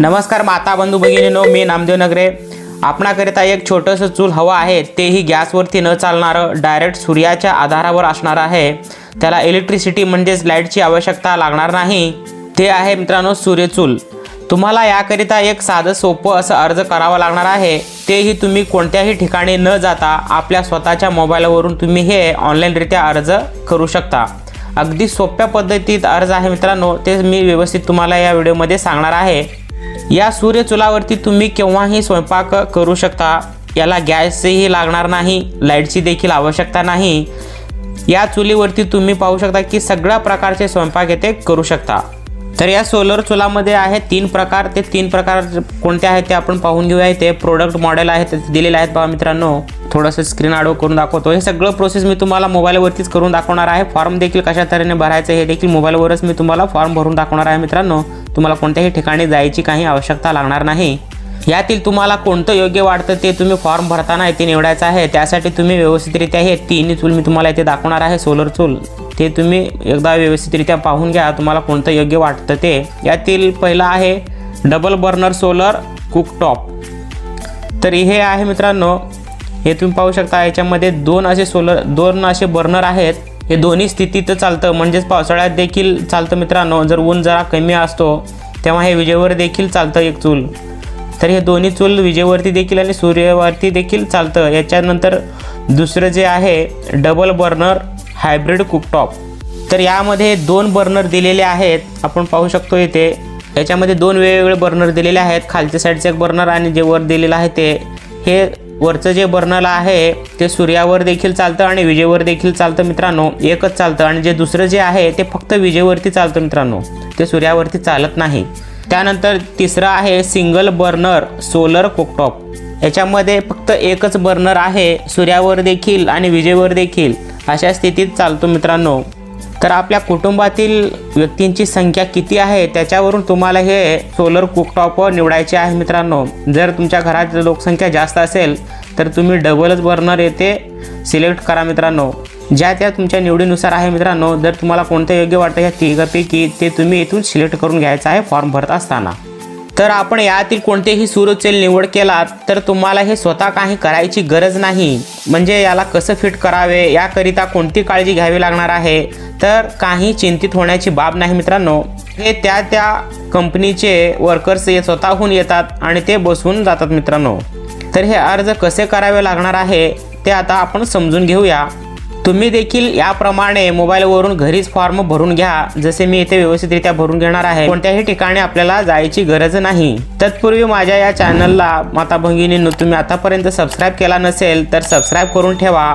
नमस्कार माता बंधू भगिनीनो मी नामदेव नगरे. आपणाकरिता एक छोटंसं चूल हवं आहे तेही गॅसवरती न चालणारं डायरेक्ट सूर्याच्या आधारावर असणार आहे. त्याला इलेक्ट्रिसिटी म्हणजेच लाईटची आवश्यकता लागणार नाही. ते आहे मित्रांनो सूर्यचूल तुम्हाला याकरिता एक साधं सोपं असं अर्ज करावा लागणार आहे. तेही तुम्ही कोणत्याही ठिकाणी न जाता आपल्या स्वतःच्या मोबाईलवरून तुम्ही हे ऑनलाईनरित्या अर्ज करू शकता. अगदी सोप्या पद्धतीत अर्ज आहे मित्रांनो ते मी व्यवस्थित तुम्हाला या व्हिडिओमध्ये सांगणार आहे. या सूर्यचुलावरती तुम्ही केव्हाही स्वयंपाक करू शकता. याला गॅसही लागणार नाही लाईटची देखील आवश्यकता नाही. या चुलीवरती तुम्ही पाहू शकता की सगळ्या प्रकारचे स्वयंपाक येथे करू शकता. तर या सोलर चुलामध्ये आहे तीन प्रकार. ते तीन प्रकार कोणते आहेत ते आपण पाहून घेऊया. इथे प्रोडक्ट मॉडेल आहेत ते दिलेले आहेत पहा मित्रांनो. थोडंसं स्क्रीन आडो करून दाखवतो. हे सगळं प्रोसेस मी तुम्हाला मोबाईलवरतीच करून दाखवणार आहे. फॉर्म देखील कशा तऱ्हेने भरायचं हे देखील मोबाईलवरच मी तुम्हाला फॉर्म भरून दाखवणार आहे मित्रांनो. तुम्हाला कोणत्याही ठिकाणी जायची काही आवश्यकता लागणार नाही. यातील तुम्हाला कोणतं योग्य वाटतं ते तुम्ही फॉर्म भरताना इथे निवडायचं आहे. त्यासाठी तुम्ही व्यवस्थितरित्या हे तिन्ही चूल मी तुम्हाला इथे दाखवणार आहे. सोलर चूल ते तुम्ही एकदा व्यवस्थितरित्या पाहून घ्या तुम्हाला कोणतं योग्य वाटतं ते. यातील पहिलं आहे डबल बर्नर सोलर कुकटॉप. तर हे आहे मित्रांनो हे तुम्ही पाहू शकता याच्यामध्ये दोन असे सोलर दोन असे बर्नर आहेत. हे दोन्ही स्थितीत चालतं. म्हणजेच पावसाळ्यात देखील चालतं मित्रांनो. जर ऊन जरा कमी असतो तेव्हा हे विजेवर देखील चालतं एक चूल. तर हे दोन्ही चूल विजेवरती देखील आणि सूर्यावरती देखील चालतं. याच्यानंतर दुसरं जे आहे डबल बर्नर हायब्रिड कुकटॉप तर यामध्ये दोन बर्नर दिलेले आहेत. आपण पाहू शकतो इथे. याच्यामध्ये दोन वेगवेगळे बर्नर दिलेले आहेत. खालच्या साईडचं एक बर्नर आणि जे वर दिलेलं आहे ते. हे वरचं जे बर्नर आहे ते सूर्यावर देखील चालतं आणि विजेवर देखील चालतं मित्रांनो. एकच चालतं आणि जे दुसरं जे आहे ते फक्त विजेवरती चालतं मित्रांनो. ते सूर्यावरती चालत नाही. त्यानंतर तिसरं आहे सिंगल बर्नर सोलर कुकटॉप. याच्यामध्ये फक्त एकच बर्नर आहे सूर्यावर देखील आणि विजेवर देखील. अशा स्थितीत चालतो मित्रांनो. तर आपल्या कुटुंबातील व्यक्तींची संख्या किती आहे? त्याच्यावरून तुम्हाला हे सोलर कुकटॉप निवडायचे आहे मित्रांनो. जर तुमच्या घरात लोकसंख्या जास्त असेल तर तुम्ही डबलच बर्नर येथे सिलेक्ट करा मित्रांनो. ज्या त्या तुमच्या निवडीनुसार आहे मित्रांनो जर तुम्हाला कोणतं योग्य वाटतं ह्या तिघापैकी ते तुम्ही इथून सिलेक्ट करून घ्यायचं आहे फॉर्म भरत असताना. तर आपण यातील कोणतेही सुरुचेल निवड केलात तर तुम्हाला हे स्वतः काही करायची गरज नाही. म्हणजे याला कसं फिट करावे याकरिता कोणती काळजी घ्यावी लागणार आहे तर काही चिंतित होण्याची बाब नाही मित्रांनो. हे त्या त्या कंपनीचे वर्कर्स हे स्वतःहून येतात आणि ते बसवून जातात मित्रांनो. तर हे अर्ज कसे करावे लागणार आहे ते आता आपण समजून घेऊया. तुम्ही देखील याप्रमाणे मोबाईलवरून घरीच फॉर्म भरून घ्या. जसे मी इथे व्यवस्थितरित्या भरून घेणार आहे. कोणत्याही ठिकाणी आपल्याला जायची गरज नाही. तत्पूर्वी माझ्या या चॅनलला माता भगिनींनो तुम्ही आतापर्यंत सबस्क्राईब केला नसेल तर सबस्क्राईब करून ठेवा.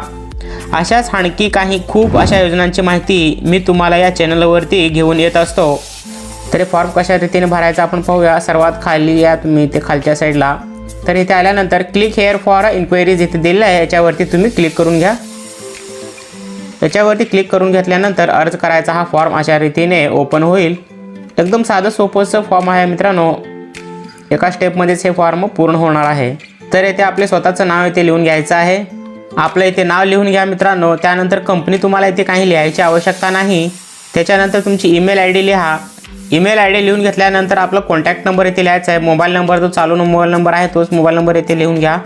अशाच आणखी काही खूप अशा योजनांची माहिती मी तुम्हाला या चॅनलवरती घेऊन येत असतो. तरी फॉर्म कशा रीतीने भरायचा आपण पाहूया. सर्वात खाली या तुम्ही इथे खालच्या साईडला तर इथे आल्यानंतर क्लिक हेअर फॉर इन्क्वायरीज इथे दिलेलं आहे. याच्यावरती तुम्ही क्लिक करून घ्या. त्याच्यावरती क्लिक करून घेतल्यानंतर अर्ज करायचा हा फॉर्म अशा रीतीने ओपन होईल. एकदम साधं सोपंसं फॉर्म आहे मित्रांनो. एका स्टेपमध्येच हे फॉर्म पूर्ण होणार आहे. तर येथे आपले स्वतःचं नाव येथे लिहून घ्यायचं आहे. आपलं इथे नाव लिहून घ्या मित्रांनो. त्यानंतर कंपनी तुम्हाला इथे काही लिहायची आवश्यकता नाही. त्याच्यानंतर तुमची ईमेल आय डी लिहा. ईमेल आय डी लिहून घेतल्यानंतर आपला कॉन्टॅक्ट नंबर येथे लिहायचा आहे. मोबाईल नंबर जो चालू मोबाईल नंबर आहे तोच मोबाईल नंबर इथे लिहून घ्या.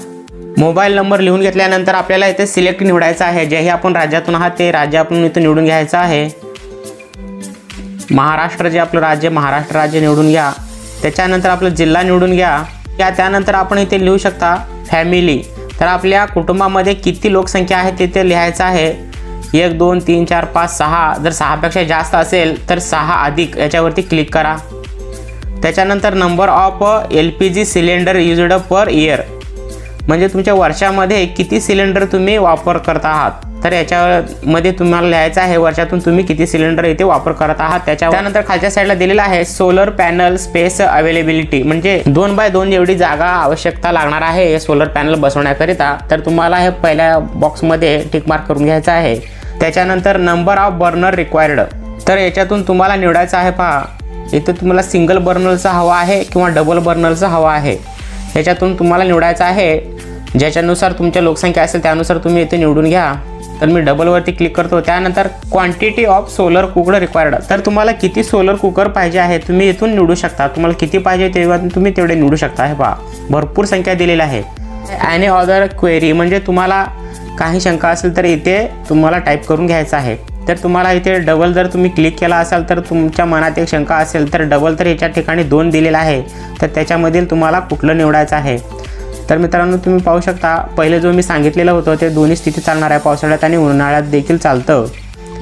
मोबाईल नंबर लिहून घेतल्यानंतर आपल्याला इथे सिलेक्ट निवडायचं आहे. जेही आपण राज्यातून आहात ते राज्य आपण इथे निवडून घ्यायचं आहे. महाराष्ट्र जे आपलं राज्य महाराष्ट्र राज्य निवडून घ्या. त्याच्यानंतर आपलं जिल्हा निवडून घ्या. या त्यानंतर आपण इथे लिहू शकता फॅमिली तर आपल्या कुटुंबामध्ये किती लोकसंख्या आहे ते ते लिहायचं आहे. एक दोन तीन चार पाच सहा. जर सहापेक्षा जास्त असेल तर सहा अधिक याच्यावरती क्लिक करा. त्याच्यानंतर number of L P G cylinder used per year म्हणजे तुमच्या वर्षामध्ये किती सिलेंडर तुम्ही वापर करत आहात? तर याच्यामध्ये तुम्हाला लिहायचं आहे वर्षातून तुम्ही किती सिलेंडर इथे वापर करत आहात? त्याच्या त्यानंतर खालच्या साईडला दिलेलं आहे सोलर पॅनल स्पेस अवेलेबिलिटी म्हणजे दोन बाय दोन एवढी जागा आवश्यकता लागणार आहे हे सोलर पॅनल बसवण्याकरिता. तर तुम्हाला हे पहिल्या बॉक्समध्ये टिक मार्क करून घ्यायचं आहे. त्याच्यानंतर नंबर ऑफ बर्नर रिक्वायर्ड तर याच्यातून तुम्हाला निवडायचं आहे पहा. इथे तुम्हाला सिंगल बर्नरचा हवा आहे किंवा डबल बर्नरचा हवा आहे. ह्याच्यातून तुम्हाला निवडायचं आहे. ज्याच्यानुसार तुमच्या लोकसंख्या असेल त्यानुसार तुम्ही इथे निवडून घ्या. तर मी डबलवरती क्लिक करतो. त्यानंतर quantity of solar cooker required तर तुम्हाला किती सोलर कुकर पाहिजे आहे तुम्ही इथून निवडू शकता. तुम्हाला किती पाहिजे तेव्हा तुम्ही तेवढे निवडू शकता. हे पहा. भरपूर संख्या दिलेली आहे. आणि ऑदर क्वेरी म्हणजे तुम्हाला काही शंका असेल तर इथे तुम्हाला टाईप करून घ्यायचं आहे. तर तुम्हाला इथे डबल जर तुम्ही क्लिक केला असाल तर तुमच्या मनात एक शंका असेल तर डबल तर याच्या ठिकाणी दोन दिलेला आहे. तर त्याच्यामधील तुम्हाला कुठलं निवडायचं आहे? तर मित्रांनो तुम्ही पाहू शकता पहिले जो मी सांगितलेलं होतं ते दोन्ही स्थिती चालणार आहे पावसाळ्यात आणि उन्हाळ्यात देखील चालतं.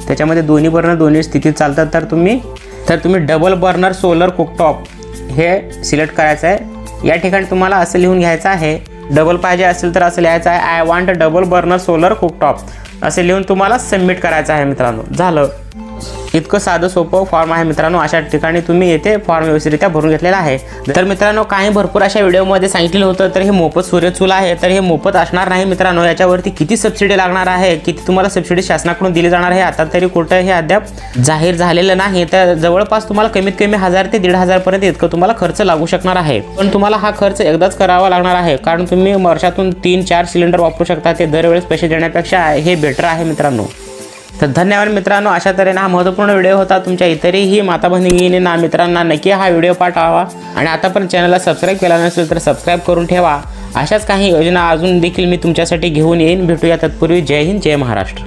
त्याच्यामध्ये दोन्ही बर्नर दोन्ही स्थितीत चालतं तर तुम्ही तर तुम्ही डबल बर्नर सोलर कुकटॉप हे सिलेक्ट करायचं आहे. या ठिकाणी तुम्हाला असं लिहून घ्यायचं आहे डबल पाहिजे असेल तर असं लिहायचं आहे I want double burner solar cooktop असे लिहून तुम्हाला सबमिट करायचं आहे मित्रांनो. झालं. इतकं साधं सोपं फॉर्म आहे मित्रांनो. अशा ठिकाणी तुम्ही येथे फॉर्म व्यवस्थितरित्या भरून घेतलेला आहे. तर मित्रांनो काही भरपूर अशा व्हिडिओमध्ये सांगितलेलं होतं तर हे मोफत सूर्यचूल आहे. तर हे मोफत असणार नाही मित्रांनो. याच्यावरती किती सबसिडी लागणार आहे? किती तुम्हाला सबसिडी शासनाकडून दिली जाणार आहे? आता तरी कुठं हे अद्याप जाहीर झालेलं नाही. तर जवळपास तुम्हाला कमीत कमी हजार ते दीड हजारपर्यंत इतकं तुम्हाला खर्च लागू शकणार आहे. पण तुम्हाला हा खर्च एकदाच करावा लागणार आहे. कारण तुम्ही वर्षातून तीन चार सिलेंडर वापरू शकता. ते दरवेळेस पैसे देण्यापेक्षा हे बेटर आहे मित्रांनो. तर धन्यवाद मित्रांनो अशा तऱ्हेने हा महत्त्वपूर्ण व्हिडिओ होता. तुमच्या इतरही माता भगिनींना मित्रांना नक्की हा व्हिडिओ पाठवा आणि आता पण चॅनलला सबस्क्राईब केला नसेल तर सबस्क्राईब करून ठेवा. अशाच काही योजना अजून देखील मी तुमच्यासाठी घेऊन येईन. भेटूया तत्पूर्वी. जय हिंद जय महाराष्ट्र.